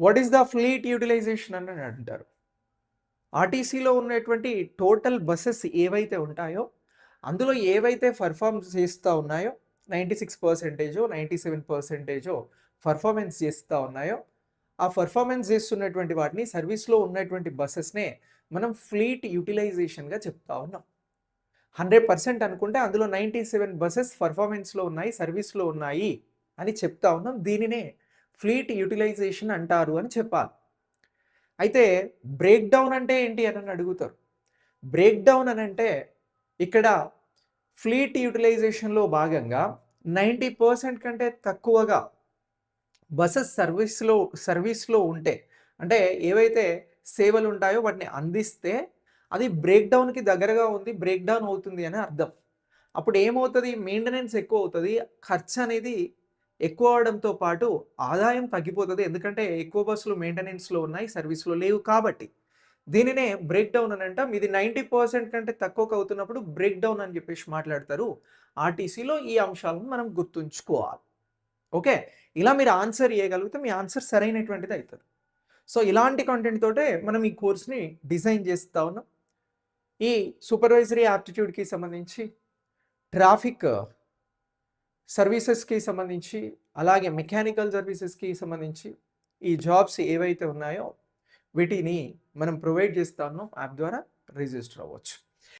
What is the fleet utilisation అని అంటారు ఆర్టీసీలో ఉన్నటువంటి టోటల్ బస్సెస్ ఏవైతే ఉంటాయో అందులో ఏవైతే పర్ఫామ్ చేస్తూ ఉన్నాయో నైంటీ సిక్స్ పర్సెంటేజో నైంటీ సెవెన్ పర్సెంటేజో పర్ఫార్మెన్స్ చేస్తూ ఉన్నాయో ఆ పర్ఫార్మెన్స్ చేస్తున్నటువంటి వాటిని సర్వీస్లో ఉన్నటువంటి బస్సెస్నే మనం ఫ్లీట్ యూటిలైజేషన్గా చెప్తా ఉన్నాం. హండ్రెడ్ పర్సెంట్ అనుకుంటే అందులో నైంటీ సెవెన్ బస్సెస్ పర్ఫార్మెన్స్లో ఉన్నాయి సర్వీస్లో ఉన్నాయి అని చెప్తా ఉన్నాం. దీనినే ఫ్లీట్ యూటిలైజేషన్ అంటారు అని చెప్పాలి. అయితే బ్రేక్ డౌన్ అంటే ఏంటి అని అడుగుతారు. బ్రేక్ డౌన్ అని అంటే ఇక్కడ ఫ్లీట్ యూటిలైజేషన్లో భాగంగా నైంటీ పర్సెంట్ కంటే తక్కువగా బస్సెస్ సర్వీస్లో సర్వీస్లో ఉంటే అంటే ఏవైతే సేవలు ఉంటాయో వాటిని అందిస్తే అది బ్రేక్ డౌన్కి దగ్గరగా ఉంది బ్రేక్ డౌన్ అవుతుంది అని అర్థం. అప్పుడు ఏమవుతుంది? మెయింటెనెన్స్ ఎక్కువ అవుతుంది. ఖర్చు అనేది ఎక్కువ అవడంతో పాటు ఆదాయం తగ్గిపోతుంది. ఎందుకంటే ఎక్కువ బస్సులు మెయింటెనెన్స్లో ఉన్నాయి సర్వీస్లో లేవు కాబట్టి. దీనినే బ్రేక్ డౌన్ అని అంటాం. ఇది నైంటీ పర్సెంట్ కంటే తక్కువకు అవుతున్నప్పుడు బ్రేక్ డౌన్ అని చెప్పేసి మాట్లాడతారు. ఆర్టీసీలో ఈ అంశాలను మనం గుర్తుంచుకోవాలి. ఓకే? ఇలా మీరు ఆన్సర్ ఇవ్వగలిగితే మీ ఆన్సర్ సరైనటువంటిది అవుతుంది. సో ఇలాంటి కంటెంట్ తోటే మనం ఈ కోర్స్ని డిజైన్ చేస్తూ ఉన్నాం. ఈ సూపర్వైజరీ యాప్టిట్యూడ్కి సంబంధించి ట్రాఫిక్ సర్వీసెస్కి సంబంధించి అలాగే మెకానికల్ సర్వీసెస్కి సంబంధించి ఈ జాబ్స్ ఏవైతే ఉన్నాయో వీటిని మనం ప్రొవైడ్ చేస్తా యాప్ ద్వారా రిజిస్టర్ అవ్వచ్చు.